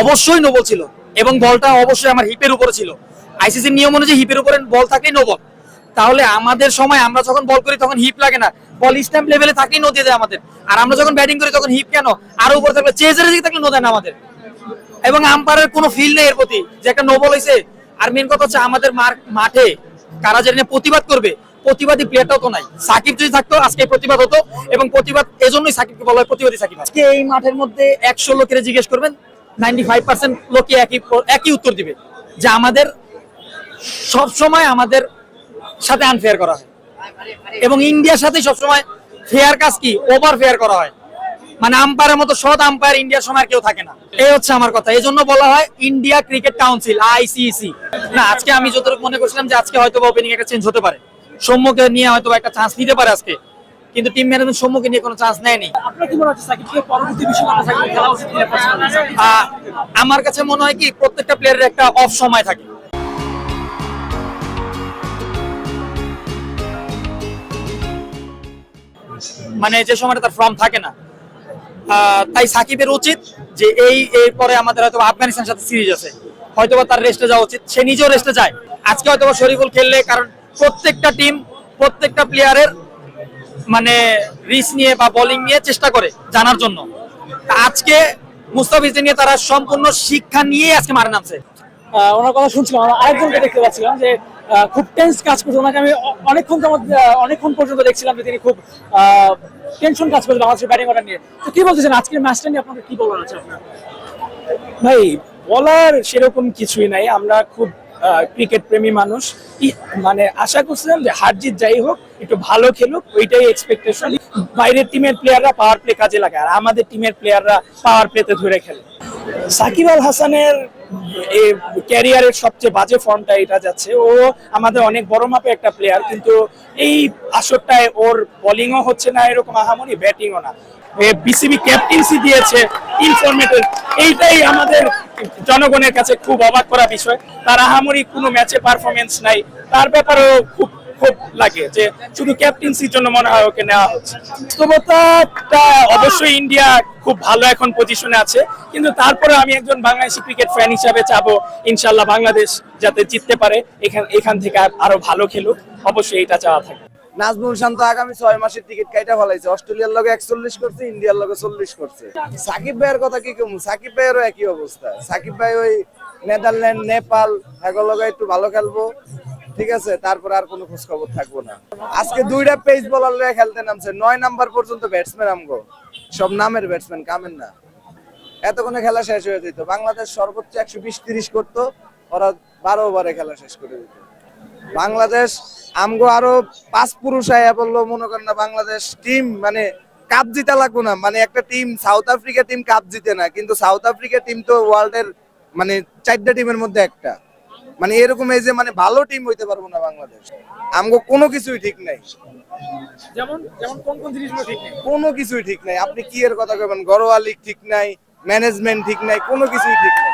অবশ্যই নোবল ছিল এবং বলটা অবশ্যই আমার হিপের উপরে ছিল। আইসিসির নিয়ম অনুযায়ী হিপের উপরে বল থাকলেই নোবল তাহলে আমাদের সময় আমরা যখন বল করি তখন হিপ লাগে না। বল স্ট্যাম্প লেভেলে থাকলেই নো দিয়ে দেয় আমাদের। আর আমরা যখন ব্যাটিং করি তখন হিপ কেন? আরও উপরে থাকলে চেজের দিকে থাকলে নো দেয় না আমাদের এবং আম্পায়ারের কোনো ফিল নেই এর প্রতি, যে একটা নোবল হয়েছে আর মেন কথা হচ্ছে আমাদের মাঠে কারা যেটা প্রতিবাদ করবে, প্রতিবাদী প্লেয়ারটাও তো নাই। সাকিব যদি থাকতো, আজকে প্রতিবাদ হতো। এবং প্রতিবাদ এজন্যই সাকিবকে বলা হয় প্রতিবাদী সাকিব। আজকে এই মাঠের মধ্যে একশো লোকের জিজ্ঞেস করবেন নাইনটি ফাইভ পার্সেন্ট লোকে একই একই উত্তর দিবে, যে আমাদের সব সময় আমাদের সাথে আনফেয়ার করা হয়। এবং ইন্ডিয়ার সাথে সবসময় ফেয়ার কাজ কি? ওভার ফেয়ার করা হয়। মানে আম্পায়ারের মতো সৎ আম্পায়ার ইন্ডিয়ার সময় কেউ থাকে না। এই হচ্ছে আমার কথা। এই জন্য বলা হয় ইন্ডিয়া ক্রিকেট কাউন্সিল আইসিসি না, আজকে আমি যতটুকু মনে করছিলাম যে আজকে হয়তো ওপেনিং একটা চেঞ্জ হতে পারে। সম্মুখে নিয়ে হয়তো একটা চান্স নিতে পারে আজকে। কিন্তু টিম ম্যানেজমেন্ট সম্মুখে নিয়ে কোনো চান্স নেয়নি। মনে আমার কাছে মনে হয় কি প্রত্যেকটা প্লেয়ারের একটা অফ সময় থাকে। মানে যে সময়টা তার ফর্ম থাকে না। তাই সাকিবের উচিত যে এই এই পরে আমাদের হয়তো আফগানিস্তানের সাথে সিরিজ আছে। হয়তোবা তার রেস্টে যাওয়া উচিত। সে নিজেও রেস্টে যায়। আজকে হয়তোবা শরীফুল খেললে কারণ প্রত্যেকটা টিম প্রত্যেকটা প্লেয়ারের মানে রিস্ক নিয়ে বা বোলিং নিয়ে চেষ্টা করে জানার জন্য। আজকে মুস্তাফিজকে নিয়ে তারা সম্পূর্ণ শিক্ষা নিয়ে আজকে মারে নামছে। ওনার কথা শুনছিলাম আমরা আরেকজনকে দেখতে পাচ্ছিলাম যে খুব টেন্স কাজ করছে। ওনাকে আমি অনেকক্ষণ অনেকক্ষণ পর্যন্ত দেখছিলাম যে তিনি খুব টেনশন কাজ করছে বাংলাদেশের ব্যাটিং অর্ডার নিয়ে। তো কি বলতেছেন আজকের ম্যাচটা নিয়ে আপনাদের কি বলার আছে আপনার? ভাই বলার সেরকম কিছুই নাই। আমরা খুব ক্রিকেট প্রেমী মানুষ। মানে আশা করছিলাম যে হার জিত যাই হোক, একটু ভালো খেলুক, ওইটাই এক্সপেকটেশন বাইরের টিমের প্লেয়াররা পাওয়ার প্লে কাজে লাগায়, আর আমাদের টিমের প্লেয়াররা পাওয়ার প্লেতে ধরে খেলে। সাকিব আল হাসানের ক্যারিয়ারের সবচেয়ে বাজে ফর্মটা এটা যাচ্ছে। ও আমাদের অনেক বড় মাপে একটা প্লেয়ার কিন্তু এই আসরটায় ওর বোলিংও হচ্ছে না, এরকম আহামরি ব্যাটিংও না। বিসিবি ক্যাপ্টেন্সি দিয়েছে ইনফরমেটিভ এইটাই আমাদের জনগণের কাছে খুব অবাক করা বিষয়। তার আহামরি কোনো ম্যাচে পারফরমেন্স নাই। তার ব্যাপারেও খুব খুব লাগে যে শুধু ক্যাপ্টেন্সির জন্য মনে হয় ওকে নেওয়া হচ্ছে। বাস্তবতাটা অবশ্যই ইন্ডিয়া খুব ভালো এখন পজিশনে আছে। কিন্তু তারপরে আমি একজন বাংলাদেশি ক্রিকেট ফ্যান হিসাবে চাবো ইনশাল্লাহ বাংলাদেশ যাতে জিততে পারে, এখান এখান থেকে আর- আরও ভালো খেলুক। অবশ্যই এটা চাওয়া থাকে নাজমুল শান্ত আগামী ছয় মাসের টিকিট কাইটা অস্ট্রেলিয়ার একচল্লিশ করছে, ইন্ডিয়ার চল্লিশ করছে। সাকিব ভাইয়ের কথা কি কমু? সাকিব ভাইয়েরও একই অবস্থা। সাকিব ভাই ওই নেদারল্যান্ড, নেপাল এগুলো একটু ভালো খেলব। ঠিক আছে, তারপর আর কোনো খোঁজ খবর থাকব না। আজকে দুইটা পেজ বলার লগে খেলতে নামছে। নয় নাম্বার পর্যন্ত ব্যাটসম্যান আমগো। সব নামের ব্যাটসম্যান কামেন না। এতক্ষণে খেলা শেষ হয়ে যেত। বাংলাদেশ সর্বোচ্চ একশো বিশ তিরিশ করতো। ওরা বারো ওভারে খেলা শেষ করে দিত। বাংলাদেশ আমগো আরও পাঁচ পুরুষ আয়া বলল মনে করেন না বাংলাদেশ টিম মানে কাপ জিতা লাগবো না। মানে একটা team South Africa team cup জিতে না কিন্তু সাউথ আফ্রিকা টিম তো ওয়ার্ল্ডের মানে চারটা টিমের মধ্যে একটা। মানে এরকম এই যে মানে ভালো টিম হইতে পারব না বাংলাদেশ। আমগো কোনো কিছুই ঠিক নাই। যেমন যেমন কোন কোন জিনিসগুলো ঠিক নেই? কোনো কিছুই ঠিক নাই। আপনি কি এর কথা কবেন ঘরোয়া লিগ ঠিক নাই ম্যানেজমেন্ট ঠিক নাই কোনো কিছুই ঠিক নাই।